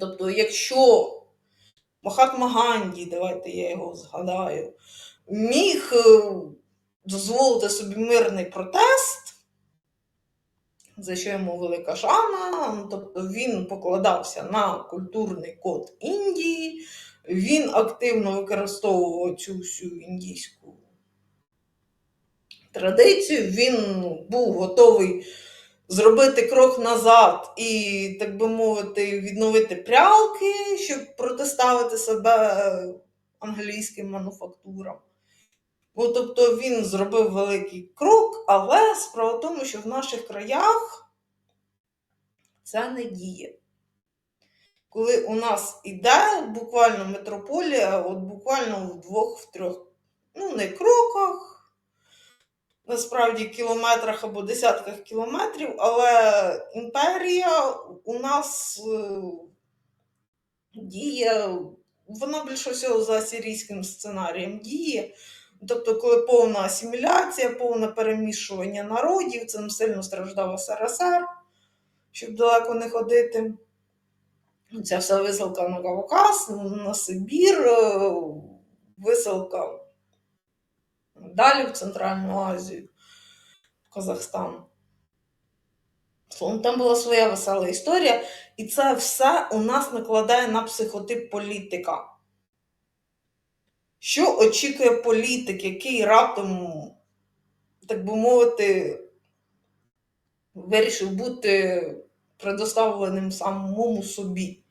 Тобто, якщо Махатма Ганді, давайте я його згадаю, міг е, дозволити собі мирний протест, за що йому велика шана. Ну, Тобто він покладався на культурний код Індії, він активно використовував цю всю індійську традицію, він був готовий зробити крок назад і, так би мовити, відновити прялки, щоб протиставити себе англійським мануфактурам. Ну, тобто він зробив великий крок, але справа в тому, що в наших краях це не діє. Коли у нас іде буквально метрополія, от буквально в двох, в трьох, ну не кроках, насправді кілометрах або десятках кілометрів, але імперія у нас е, діє, вона більше всього за сирійським сценарієм діє. Тобто, коли повна асиміляція, повне перемішування народів, цим сильно страждав СРСР, щоб далеко не ходити. Ця вся висилка на Кавказ, на Сибір, е, висилка далі в Центральну Азію, Казахстан. Там була своя весела історія, і це все у нас накладає на психотип політика. Що очікує політик, який раптом, так би мовити, вирішив бути предоставленим самому собі?